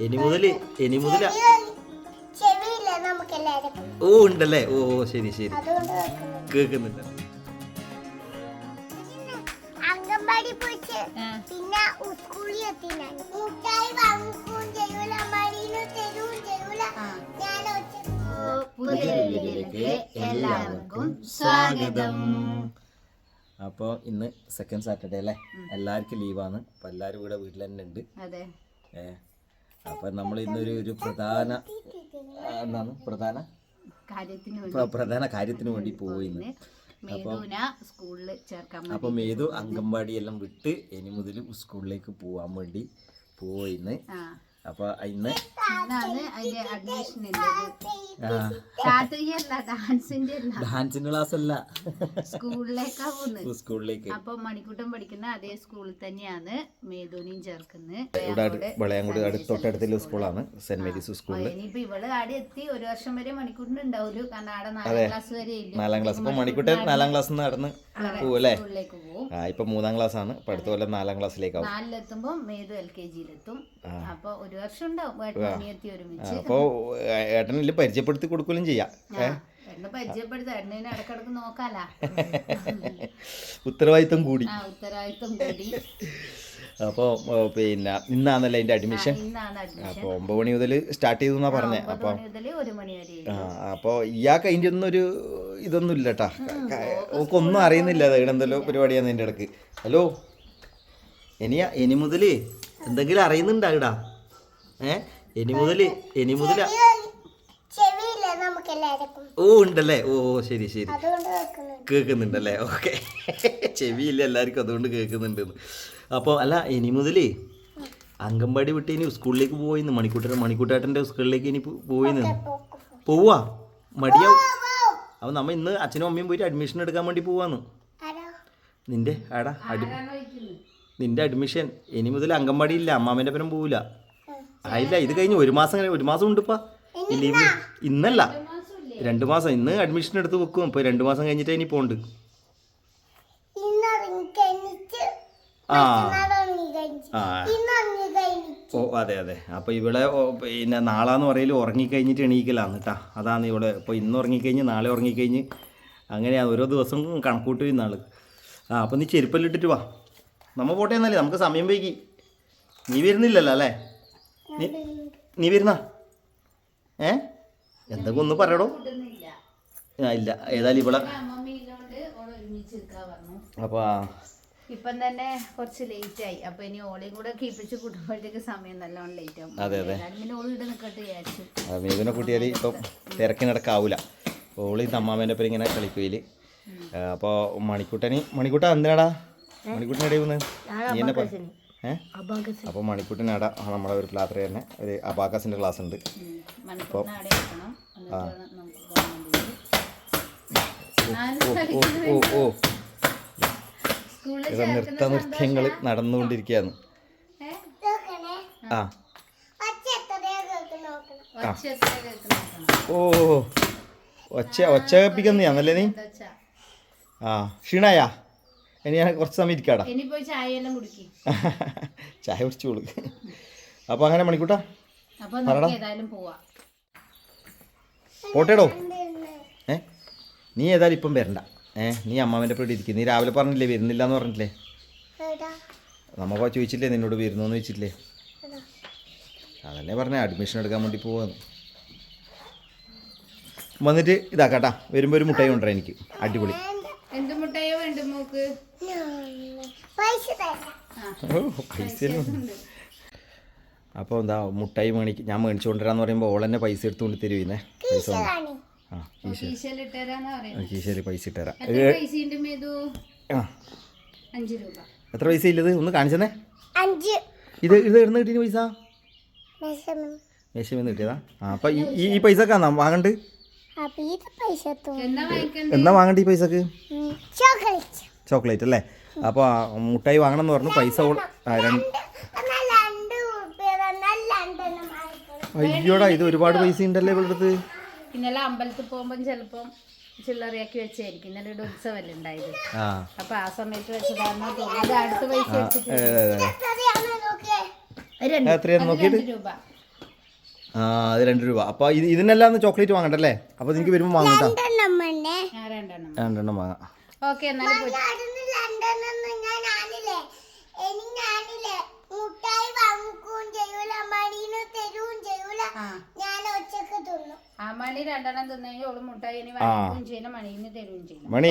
ഇനി മുതൽ ഇനി എല്ലാവർക്കും ഓ ഉണ്ടല്ലേ? ഓ ഓ, ശരി ശരി. കേൾക്കുന്നുണ്ട് അംഗൻവാടി പോയിട്ട് പിന്നെ സ്കൂളിൽ എത്തി ഞാൻ. മുട്ടായി വാങ്ങിക്കുകയും ചെയ്യൂല മടിയിലും തരുവും ചെയ്യൂല. ഞാൻ വീഡിയോയിലേക്ക് എല്ലാവർക്കും സ്വാഗതം. അപ്പോൾ ഇന്ന് സെക്കൻഡ് സാറ്റർഡേ അല്ലേ? എല്ലാവർക്കും ലീവാണ് അപ്പോൾ എല്ലാരും ഇവിടെ വീട്ടിൽ തന്നെ ഉണ്ട്. അതെ. അപ്പം നമ്മൾ ഇന്നൊരു ഒരു പ്രധാന എന്താണ്? പ്രധാന? പ്രധാന കാര്യത്തിന് വേണ്ടി പോയിന്ന്. അപ്പൊ മേതു അംഗൻവാടി എല്ലാം വിട്ട് ഇനി മുതൽ സ്കൂളിലേക്ക് പോവാൻ വേണ്ടി പോയിന്ന്. ആ. അപ്പോൾ ഇന്ന് ഡാൻസിന്റെ ക്ലാസ് അല്ല. സ്കൂളിലേക്കാ പോകുന്നത് സ്കൂളിലേക്ക്. അപ്പൊ മണിക്കൂട്ടം പഠിക്കുന്ന അതേ സ്കൂളിൽ തന്നെയാണ് മേധോനിയും ചേർക്കുന്നത് ഇവിടെ വളയാങ്കുടി തൊട്ടടുത്തുള്ള സ്കൂളാണ് സെന്റ് മേരീസ് സ്കൂളിൽ ഇനിയിപ്പോ ഇവൾ ആടെ എത്തി ഒരു വർഷം വരെ മണിക്കൂട്ടിന് ഉണ്ടാവുള്ളൂ കാരണം ആടെ നാലാം ക്ലാസ് വരെ ഇല്ല? നാലാം ക്ലാസ് മണിക്കൂട്ടം മണിക്കൂട്ടൻ നാലാം ക്ലാസ് നടന്ന് പോകും അല്ലേ സ്കൂളിലേക്ക് പോകും ആ ഇപ്പം മൂന്നാം ക്ലാസ് ആണ് ഇപ്പം അടുത്ത കൊല്ലം നാലാം ക്ലാസ്സിലേക്കാവും. നാലിലെത്തുമ്പോ മേതു എൽ കെ ജിയിലെത്തും അപ്പൊ ഒരു വർഷം ഉണ്ടാവും ഏട്ടനിയത്തി ഒരുമിച്ച്. അപ്പോൾ ഏട്ടനിൽ പരിചയപ്പെടുത്തി കൊടുക്കലും ചെയ്യാം. നോക്കാലാ. ഉത്തരവാദിത്തം കൂടി. ആ ഉത്തരവാദിത്വം കൂടി. അപ്പോൾ പിന്നെ ഇന്നാണല്ലേ അതിന്റെ അഡ്മിഷൻ ഇന്നാണ് അഡ്മിഷൻ അപ്പോൾ ഒമ്പത് മണി മുതൽ സ്റ്റാർട്ട് ചെയ്തു എന്നാ പറഞ്ഞേ അപ്പൊ അപ്പോൾ ആ അപ്പോൾ ഇയാൾക്ക് അതിന്റെ ഒന്നും ഒരു ഇതൊന്നും ഇല്ല കേട്ടാ ഒന്നും അറിയുന്നില്ല എന്തെല്ലോ പരിപാടിയാണ് എന്റെ ഇടയ്ക്ക്. ഹലോ ഇനിയാ ഇനി മുതൽ എന്തെങ്കിലും അറിയുന്നുണ്ടാ ഇടാ ഏ? ഇനി മുതൽ ഇനി മുതൽ ഓ ഉണ്ടല്ലേ? ഓ ഓ, ശരി ശരി. കേൾക്കുന്നുണ്ടല്ലേ? ഓക്കെ. ചെവിയില്ല എല്ലാവർക്കും അതുകൊണ്ട് കേൾക്കുന്നുണ്ട് അപ്പോൾ അല്ല ഇനി മുതലേ അംഗൻവാടി വിട്ട് ഇനി സ്കൂളിലേക്ക് പോയിന്ന്. മണിക്കൂട്ടൻ മണിക്കൂട്ടാട്ടന്റെ സ്കൂളിലേക്ക് ഇനി പോയി പോയിന്ന്. പോവാ. മടിയാവും. അപ്പോൾ നമ്മ ഇന്ന് അച്ഛനും അമ്മയും പോയിട്ട് അഡ്മിഷൻ എടുക്കാൻ വേണ്ടി പോവാന്ന്. നിന്റെ ആടാ അഡ്മി നിന്റെ അഡ്മിഷൻ ഇനി മുതൽ അംഗൻവാടി ഇല്ല. അമ്മാമേന്റെ പരം പോവില്ല ആയില്ല ഇത് കഴിഞ്ഞ് ഒരു മാസം കഴിഞ്ഞ് ഒരു മാസം ഉണ്ടിപ്പാ. ലീവ് ഇന്നല്ല. രണ്ട് മാസം. ഇന്ന് അഡ്മിഷൻ എടുത്ത് വെക്കും. അപ്പോൾ രണ്ട് മാസം കഴിഞ്ഞിട്ട് ഇനി പോണ്ട് ഇന്നറിഞ്ഞ് കഴിഞ്ഞിട്ട് ആ. ആ. ഓ അതെ അതെ. അപ്പോൾ ഇവിടെ പിന്നെ നാളാന്ന് പറയൽ ഉറങ്ങിക്കഴിഞ്ഞിട്ട് എണീക്കലാന്ന് കേട്ടാ അതാണ് ഇവിടെ ഇപ്പോൾ ഇന്ന് ഉറങ്ങിക്കഴിഞ്ഞ് നാളെ ഉറങ്ങിക്കഴിഞ്ഞ്. അങ്ങനെയാണ് ഓരോ ദിവസം കണക്കൂട്ട് നാൾ ആ അപ്പോൾ നീ ചെരുപ്പല്ലിട്ടിട്ട് വാ. നമ്മ പോട്ടെ എന്നല്ലേ നമുക്ക് സമയം വൈകി. നീ വരുന്നില്ലല്ലോ അല്ലേ? നീ നീ വരുന്ന? ഏ? എന്തൊക്കെ ഒന്ന് പറയടോ? ആ ഇല്ല. ഏതായാലും ഇവിടെ അപ്പോൾ ആ ഇപ്പം തന്നെ കുറച്ച് ലേറ്റ് ആയി. അപ്പൊ ഇനി ഓളെയും കൂടെ കീപ്പിച്ച് കൂട്ടുമ്പോഴത്തേക്ക് സമയം നല്ലോണം ലേറ്റ് ആവും. അതെ, അതെ. പിന്നെ ഓൾ ഇവിടെ നിൽക്കട്ടെ വിചാരിച്ചു. ആ, മീവിനെ കൂട്ടിയാൽ ഇപ്പം തിരക്കിനടക്കാവൂല ഓളി തമ്മാമേന്റെ ഒപ്പം ഇങ്ങനെ കളിക്കുകയിൽ അപ്പോൾ മണിക്കൂട്ടനി മണിക്കുട്ട എന്തിനാടാ? മണിക്കുട്ടൻ എവിടെ പോകുന്നത് നീ എന്നെ അപ്പോൾ മണിക്കുട്ടനാടാ നമ്മുടെ ഒരു രാത്രി തന്നെ ഒരു അബാക്കസിന്റെ ക്ലാസ് ഉണ്ട്. വേണ്ടിയിട്ട്. ഓ ഓ ഓ. ഇത് നൃത്ത നൃത്യങ്ങൾ നടന്നുകൊണ്ടിരിക്കുകയാണ് ആ. ഒച്ച. ഓ ഒച്ച ഒച്ച കേൾപ്പിക്കുന്നതാണല്ലേ നീ എന്താ വെച്ചാ ആ ക്ഷീണായാ? ഇനി ഞാൻ കുറച്ച് സമയം ഇരിക്കാടാ. ചായ കുടിച്ചു കൊടുക്ക. അപ്പൊ അപ്പോൾ അങ്ങനെ മണിക്കൂട്ടാ. പോട്ടേടോ. ഏ? നീ ഏതായാലും ഇപ്പം വരണ്ട. ഏ നീ അമ്മാവന്റെ പേടി ഇരിക്കും. നീ രാവിലെ പറഞ്ഞില്ലേ വരുന്നില്ല എന്ന് പറഞ്ഞില്ലേ നമ്മ പോ ചോദിച്ചില്ലേ നിന്നോട് വരുന്നു എന്ന് ചോദിച്ചില്ലേ അതല്ലേ പറഞ്ഞ അഡ്മിഷൻ എടുക്കാൻ വേണ്ടി പോവാന്ന്. വന്നിട്ട് ഇതാ ഇതാക്കാട്ടാ. വരുമ്പോൾ ഒരു മുട്ടായി കൊണ്ടുവരാം എനിക്ക്. അടിപൊളി. എന്ത് മുട്ടായോ വേണ്ട മോക്ക്? പൈസ തരാം. ഓ പൈസ അപ്പോൾ എന്താ മുട്ടായി മേണിക്ക് ഞാൻ മേടിച്ചു കൊണ്ടുവരാന്ന് പറയുമ്പോൾ ഓൾ തന്നെ പൈസ എടുത്തുകൊണ്ട് തരുവീന്നേ പൈസ കൊണ്ട്. കാണി ആ കീശ കീശയിൽ ഇട്ടുതരാന്നാ പറയുന്നത് കീശയിൽ പൈസ ഇട്ടുതരാം എത്ര പൈസ ഇല്ലത് ഒന്ന് കാണിച്ചെന്നേ. അഞ്ച്. ഇത് ഇത് എവിടുന്ന് കിട്ടിയ പൈസ? മേശമെന്ന് കിട്ടിയതാ? ആ അപ്പൊ ഈ ഈ- പൈസ കാണാം വാങ്ങണ്ട്? എന്നാ വാങ്ങണ്ട ഈ പൈസക്ക്? ചോക്ലേറ്റ്. ചോക്ലേറ്റ് അല്ലേ? അപ്പോൾ മുട്ടായി വാങ്ങണം എന്ന് പറഞ്ഞു പൈസ അയ്യോടാ ഇത് ഒരുപാട് പൈസ ഉണ്ടല്ലേ ഇവിടെ അടുത്ത്? ഇന്നലെ അമ്പലത്തിൽ പോകുമ്പോൾ ചിലപ്പം ചില്ലറയാക്കി വെച്ചായിരിക്കും ഇന്നലെ ഒരു ഉത്സവമല്ലേ ഉണ്ടായത്. അപ്പൊ ആ സമയത്ത് വെച്ചതാണ് അത് അടുത്ത പൈസ വെച്ചിട്ട് രൂപ. ആ അത് രണ്ട് രൂപ. അപ്പൊ ഇത് ഇതിനെല്ലാം ഒന്ന് ചോക്ലേറ്റ് വാങ്ങണ്ടല്ലേ? അപ്പൊ നിനക്ക് വരുമ്പോൾ വാങ്ങട്ടാ രണ്ടെണ്ണം വാങ്ങാം. ഓക്കെ എന്നാലും മണി രണ്ടെണ്ണം തിന്നെങ്കിൽ ഓൾ മുട്ടായി ഇനി വാങ്ങിക്കുകയും ചെയ്യണം മണീന്ന് തരുകയും ചെയ്യണം. മണി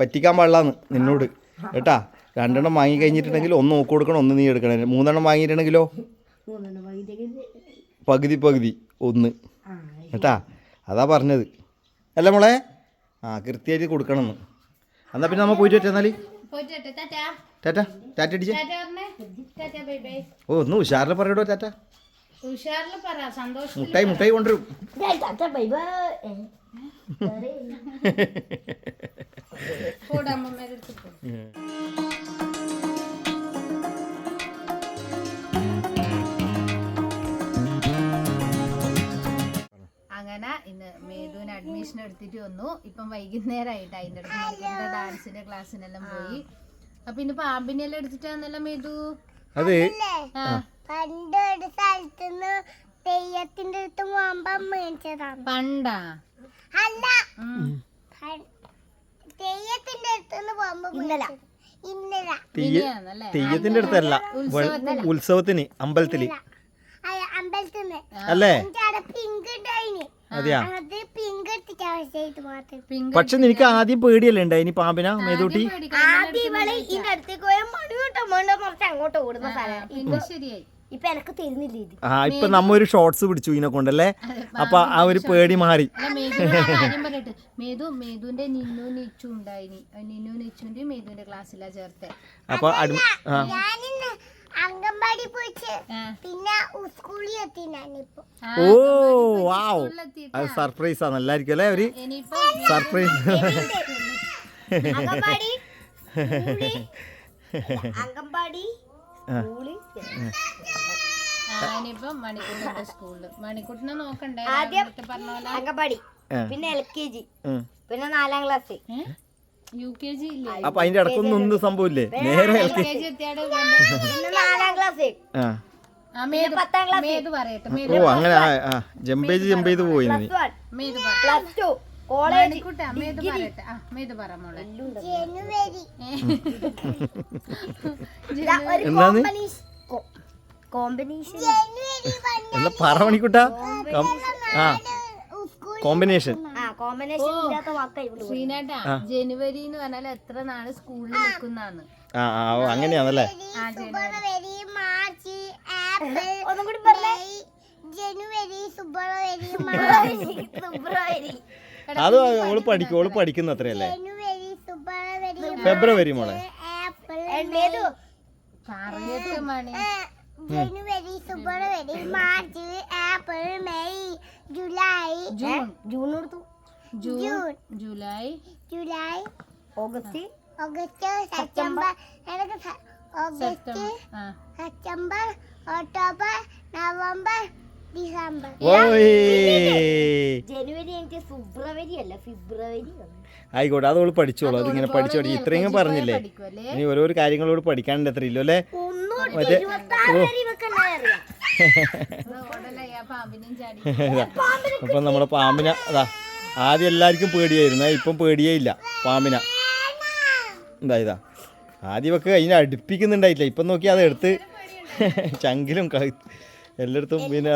പറ്റിക്കാൻ പാടില്ലാന്ന് നിന്നോട്. കേട്ടാ രണ്ടെണ്ണം വാങ്ങി കഴിഞ്ഞിട്ടുണ്ടെങ്കിൽ ഒന്ന് നോക്കി കൊടുക്കണം ഒന്ന് നീ എടുക്കണം. മൂന്നെണ്ണം വാങ്ങിയിട്ടുണ്ടെങ്കിലോ? പകുതി പകുതി ഒന്ന്. കേട്ടാ അതാ പറഞ്ഞത്. അല്ല മോളെ? ആ കൃത്യമായിട്ട് കൊടുക്കണം എന്ന് എന്നാ പിന്നെ നമ്മൾ പോയിട്ട് പറ്റാ എന്നാൽ. ടാറ്റ. ടാറ്റ അടിച്ചേ. ഓ ഒന്ന് ഉഷാറിൽ പറയടോ ടാറ്റ. പറ സന്തോഷം മുട്ടായി മുട്ടായി കൊണ്ടുവരും. അടുത്ത് പോ. അങ്ങനെ ഇന്ന് മേധുവിന് അഡ്മിഷൻ എടുത്തിട്ട് വന്നു. ഇപ്പം വൈകുന്നേരമായിട്ട് അതിന്റെ അടുത്ത് ഡാൻസിന്റെ ക്ലാസ്സിനെല്ലാം പോയി. അപ്പൊ ഇന്ന് പാമ്പിനെല്ലാം എടുത്തിട്ടാന്നല്ലോ മേധു അത്. പണ്ട് സ്ഥലത്തുനിന്ന് തെയ്യത്തിന്റെ അടുത്ത് പോകുമ്പോ മേടിച്ചതാണ്. പണ്ടാ? അല്ല. തെയ്യത്തിന്റെ അടുത്തുനിന്ന് പോകുമ്പോ ഇന്നല. ഇന്നല. തെയ്യത്തിന്റെ അടുത്തല്ല. ഉത്സവത്തിന്. അമ്പലത്തിൽ. അല്ലേ പിങ്ക് ഉണ്ടായിന് അതെയാ? പക്ഷെ നിനക്ക് ആദ്യം പേടിയല്ലേ ഉണ്ടായി? ഇനി പാമ്പിന മേതൂട്ടി? ആദ്യം ഇവൾ ഇതിന്റെ അടുത്തേക്ക് പോയ മണി കുറച്ച് അങ്ങോട്ട് ഓടുന്ന സ്ഥലം. ശരിയായി. ഇപ്പൊ എനക്ക് തരുന്നില്ല ഇത്. ആ ഇപ്പൊ നമ്മ ഒരു ഷോർട്സ് പിടിച്ചു ഇതിനെ കൊണ്ടല്ലേ? അപ്പൊ ആ ഒരു പേടി മാറി. അപ്പൊ അംഗൻവാടി പോയിട്ട് ആ. പിന്നെ സ്കൂളിൽ എത്തി ഓ വാവ്. അത് സർപ്രൈസ് ആണ്. എല്ലാവർക്കും അല്ലേ ഒരു സർപ്രൈസ് അംഗൻവാടി. സ്കൂളി, അംഗൻവാടി സ്കൂളി സ്കൂളിൽ ഇനിയിപ്പം മണിക്കൂട്ടിന്റെ സ്കൂളിൽ. മണിക്കൂട്ടിനെ നോക്കണ്ടേ? ആദ്യം നേരത്തെ പറഞ്ഞ പോലെ അംഗൻവാടി ആ. പിന്നെ എൽ കെ ജി പിന്നെ നാലാം ക്ലാസ്. യു കെ ജി ഇല്ലേ? അപ്പൊ അതിന്റെ ഇടക്കൊന്നും ഒന്നും സംഭവില്ലേ നേരെ എൽ കെ ജി എത്തിയാട് പിന്നെ നാലാം ക്ലാസ്. ആ. ആ പത്താം ക്ലാസ്. മേധു പറയട്ടെ. ഓ അങ്ങനെ ആ ആ. ജമ്പ് ചെയ്ത് ജമ്പ് ചെയ്ത് പോയി നീ പ്ലസ് വൺ. മേധു പറ. Plus two. കോളേജ് മണിക്കൂട്ട മേധു പറയട്ടെ. ആ മേധു പറ മോളെ. ജനുവരി. ജനുവരി. എന്താണ് കോമ്പിനേഷൻ എന്താ പറ മണിക്കൂട്ടാ ആ. കോമ്പിനേഷൻ ആ കോമ്പിനേഷൻ ഇല്ലാത്ത ജനുവരി എന്ന് പറഞ്ഞാൽ എത്ര നാൾ സ്കൂളിൽ നിൽക്കുന്നാന്ന്. ആ ആ ഓ അങ്ങനെയാണല്ലേ? ആ ജനുവരി. ഫെബ്രുവരി മാർച്ച് ഏപ്രിൽ ഒന്നും കൂടി പറഞ്ഞേ ജനുവരി ഫെബ്രുവരി മാർച്ച്. ഫെബ്രുവരി അത് ഓൾ പഠിക്കും ഓൾ പഠിക്കുന്ന അത്രയല്ലേ ജനുവരി ഫെബ്രുവരി ഫെബ്രുവരി മോളെ. ഏപ്രിൽ പറയട്ടെ മണി. ജനുവരി ഫെബ്രുവരി March April May July June. June എടുത്തു June July July August August September August September October November December. ജനുവരി എനിക്ക് ഫെബ്രുവരി അല്ല ഫെബ്രുവരി ആയിക്കോട്ടെ അത് പഠിച്ചോളൂ. അതിങ്ങനെ പഠിച്ചു ഇത്രയും പറഞ്ഞില്ലേ? ഇനി ഓരോരോ കാര്യങ്ങളോട് പഠിക്കാനുണ്ട് എത്രയില്ലോ അല്ലേ? ഒന്നും മറ്റേ അപ്പം നമ്മുടെ പാമ്പിന അതാ ആദ്യം എല്ലാവർക്കും പേടിയായിരുന്നു. ഇപ്പം പേടിയേ ഇല്ല പാമ്പിന. എന്താ ഇതാ. ആദ്യമൊക്കെ അതിനെ അടുപ്പിക്കുന്നുണ്ടായില്ല ഇപ്പം നോക്കി അത് എടുത്ത് ചങ്കിലും എല്ലായിടത്തും പിന്നെ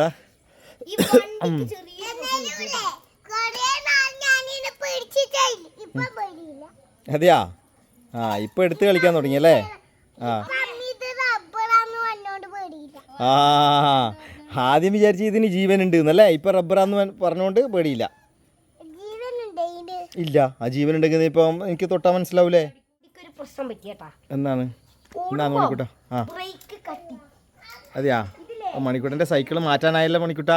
അതെയാ? ആ ഇപ്പൊ എടുത്ത് കളിക്കാൻ തുടങ്ങി അല്ലേ? ആ. ഇത് റബ്ബറാന്ന് പറഞ്ഞോണ്ട് പേടിയില്ല. ആ ആദ്യം വിചാരിച്ച് ഇതിന് ജീവനുണ്ട് എന്നല്ലേ? ഇപ്പൊ റബ്ബറാന്ന് പറഞ്ഞുകൊണ്ട് പേടിയില്ല. ഇല്ല. ആ ജീവൻ ഉണ്ടെങ്കിൽ ഇപ്പൊ എനിക്ക് തൊട്ടാ മനസ്സിലാവൂലേ? പറ്റിയേട്ടാ. എന്നാണ് എന്നാണ് മണിക്കൂട്ടാ ആ. ബ്രേക്ക് കട്ടി അതെയാ? മണിക്കൂട്ടന്റെ സൈക്കിൾ മാറ്റാനായല്ലോ മണിക്കുട്ട?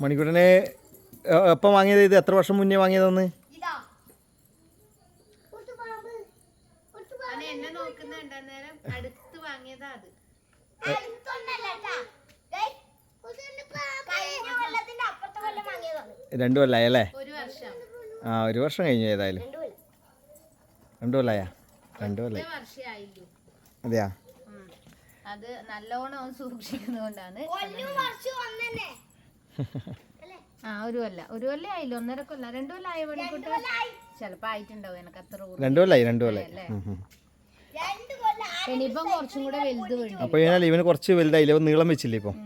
മണിക്കുട്ടനെ എപ്പം വാങ്ങിയത് ഇത്? എത്ര വർഷം മുന്നേ വാങ്ങിയതെന്ന്? രണ്ടു കൊല്ലായി അല്ലേ? ഒരു വർഷം. ആ ഒരു വർഷം കഴിഞ്ഞു ഏതായാലും. രണ്ടു കൊല്ലായ? രണ്ടു കൊല്ലായാ. അതെയാ? അത് നല്ലോണം അവൻ സൂക്ഷിക്കുന്നതുകൊണ്ടാണ് ആ ഒരു കൊല്ല. ഒരു കൊല്ലം ആയില്ല? ഒന്നര കൊല്ല. രണ്ടു കൊല്ലം ആയ പണിക്കൂട്ട് ചിലപ്പോ ആയിട്ടുണ്ടാവും. എനക്ക് അത്ര രണ്ടു കൊല്ലായി രണ്ടു കൊല്ലായി. ഇനിയിപ്പം കുറച്ചും കൂടെ വലുത് വേണ്ടി അപ്പൊ ഇവന് കുറച്ച് വലുതായില്ല ഇവൻ നീളം വെച്ചില്ലേ ഇപ്പം?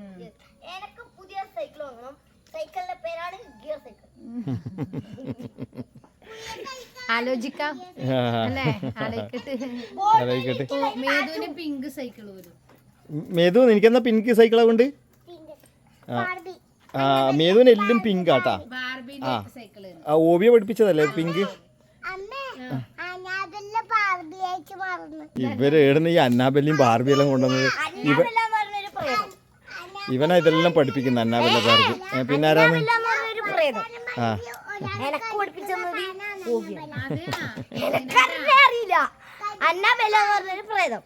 എനിക്ക് പുതിയ സൈക്കിൾ വാങ്ങണം. സൈക്കിളിന്റെ പേരാണ് ഗിയർ സൈക്കിൾ ആലോചിക്കാം. അല്ലേ? ആലോചിക്കട്ട്. മേധുവിന് പിങ്ക് സൈക്കിൾ വരും മേതു എനിക്കെന്നാ പിങ്ക് സൈക്കിളാ കൊണ്ട് ബാർബി ആ മേതുവിന് എല്ലാം പിങ്ക് ആട്ടാ ബാർബിന്റെ സൈക്കിൾ ആ. ഓബിയെ പഠിപ്പിച്ചതല്ലേ പിങ്ക് ഇവർ ഏടുന്ന ഈ അന്നാബെല്ലിയും ബാർബിയെല്ലാം കൊണ്ടുവന്നത് ഇവ ഇവനാ ഇതെല്ലാം പഠിപ്പിക്കുന്ന അന്നാബെല്ല ബാർബി. പിന്നെ ആരാണ് ആ. എനക്ക് പഠിപ്പിച്ചത് അറിയില്ല അന്നാബെല്ല എന്ന് പറഞ്ഞൊരു പ്രേതം.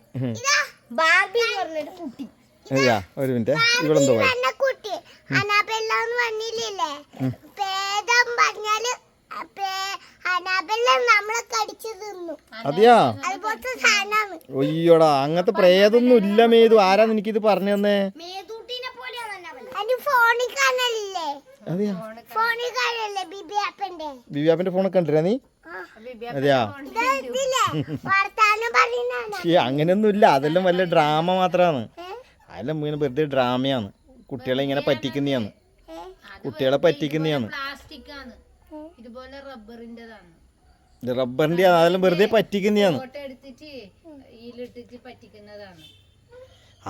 ബാർബി എന്ന് പറഞ്ഞൊരു കുട്ടി. ഒരു മിനിറ്റ്. കുട്ടി. അനാബെല്ല എന്ന് പറഞ്ഞില്ലേ? പ്രേതം പറഞ്ഞാൽ അനാബെല്ല നമ്മളെ കടിച്ചു തിന്നു. അതെയാ? അതുപോലത്തെ സാധനമാണ് ഒയ്യോടാ അങ്ങനത്തെ പ്രേതൊന്നും ഇല്ല മേതു. ആരാ എനിക്കിത് പറഞ്ഞു തന്നേ? ഫോണിൽ കാണല്ലേ ബിബിയാപ്പന്റെ ബിബിയാപ്പിന്റെ ഫോണൊക്കെ കണ്ടിരാ നീ? അതെയാ? ഈ അങ്ങനെയൊന്നും ഇല്ല അതെല്ലാം വല്ല ഡ്രാമ മാത്രമാണ്. അതെല്ലാം ഇങ്ങനെ വെറുതെ ഡ്രാമയാണ്. കുട്ടികളെ ഇങ്ങനെ പറ്റിക്കുന്നതാണ്. കുട്ടികളെ പറ്റിക്കുന്നതാണ്. ഇതുപോലെ അതെല്ലാം വെറുതെ പറ്റിക്കുന്നതാണ് ഫോട്ടോ എടുത്തിട്ട് ഇതിലിട്ടിട്ട് പറ്റിക്കുന്നതാണ്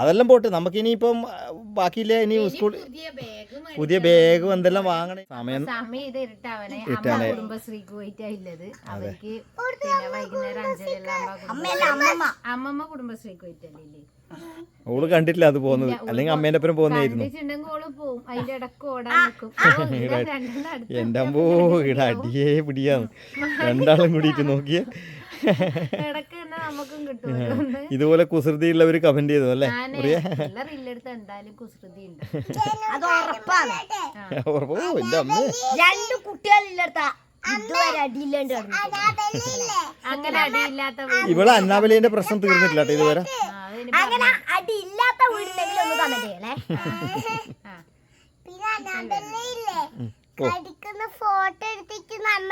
അതെല്ലാം പോട്ട്. നമുക്ക് ഇനിയിപ്പം ബാക്കിയില്ല? ഇനി സ്കൂൾ പുതിയ ബാഗ് പുതിയ ബാഗും എന്തെല്ലാം വാങ്ങണേ? സമയം അവർക്ക് പിന്നെ വൈകുന്നേരം അമ്മമ്മ. അമ്മമ്മ കുടുംബശ്രീക്ക് പോയിട്ടല്ലേ ഓൾ കണ്ടിട്ടില്ല അത് പോകുന്നത്. അല്ലെങ്കിൽ അമ്മേന്റെ ഒപ്പം പോകുന്നതായിരുന്നു. എന്റെ അമ്പോ ഇട അടിയേ പിടിയാന്ന്. രണ്ടാളും കൂടിയിട്ട് നോക്കിയേ. ഇതുപോലെ കുസൃതിയുള്ളവർ കമന്റ് ചെയ്തു അല്ലേ? രണ്ട് കുട്ടികളില്ലടത്ത ഇതുവരെ അടിയില്ലാണ്ട് അങ്ങനെ അടിയില്ലാത്ത വീട്. ഇവളെ അന്നാബലിന്റെ പ്രശ്നം തീർന്നിട്ടില്ല ഇതുവരെ. അങ്ങനെ അടിയില്ലാത്ത വീടുണ്ടെങ്കിൽ ഒന്ന് കമന്റ് ചെയ്യണേ. പിന്നെ കടിക്കുന്ന ഫോട്ടോ എടുത്തിട്ട് നമ്മ.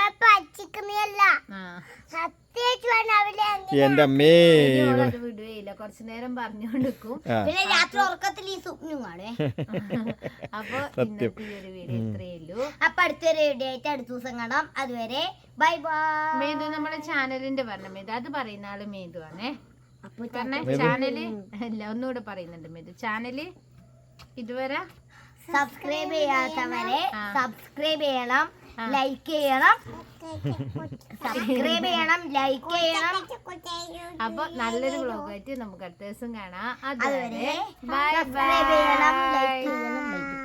സത്യമായിട്ട് അനാബല്ല അമ്മേ വിടുകയില്ല. കുറച്ചു നേരം പറഞ്ഞുകൊണ്ടിരിക്കും പിന്നെ രാത്രി ഉറക്കത്തിൽ ഈ സ്വപ്നം കാണേ അപ്പൊ ഇന്നത്തെ ഒരു വീഡിയോ ഇത്രയേ ഉള്ളൂ. അപ്പൊ അടുത്തൊരു വീഡിയോ ആയിട്ട് അടുത്ത ദിവസം കാണാം. അതുവരെ ബൈ ബൈ മേതു നമ്മുടെ ചാനലിന്റെ പറഞ്ഞ മേതു. അത് പറയുന്ന ആൾ മേതു ആണേ. അപ്പൊ ചാനൽ. അല്ല ഒന്നുകൂടെ പറയുന്നുണ്ട് മേതു. ചാനൽ ഇതുവരെ സബ്സ്ക്രൈബ് ചെയ്യാത്തവരെ സബ്സ്ക്രൈബ് ചെയ്യണം ലൈക്ക് ചെയ്യണം. സബ്സ്ക്രൈബ് ചെയ്യണം ലൈക്ക് ചെയ്യണം. അപ്പൊ നല്ലൊരു ബ്ലോഗായിട്ട് നമുക്ക് അടുത്ത ദിവസം കാണാം. അതുവരെ ബൈ സബ്സ്ക്രൈബ് ചെയ്യണം ലൈക്ക് ബൈ ചെയ്യണം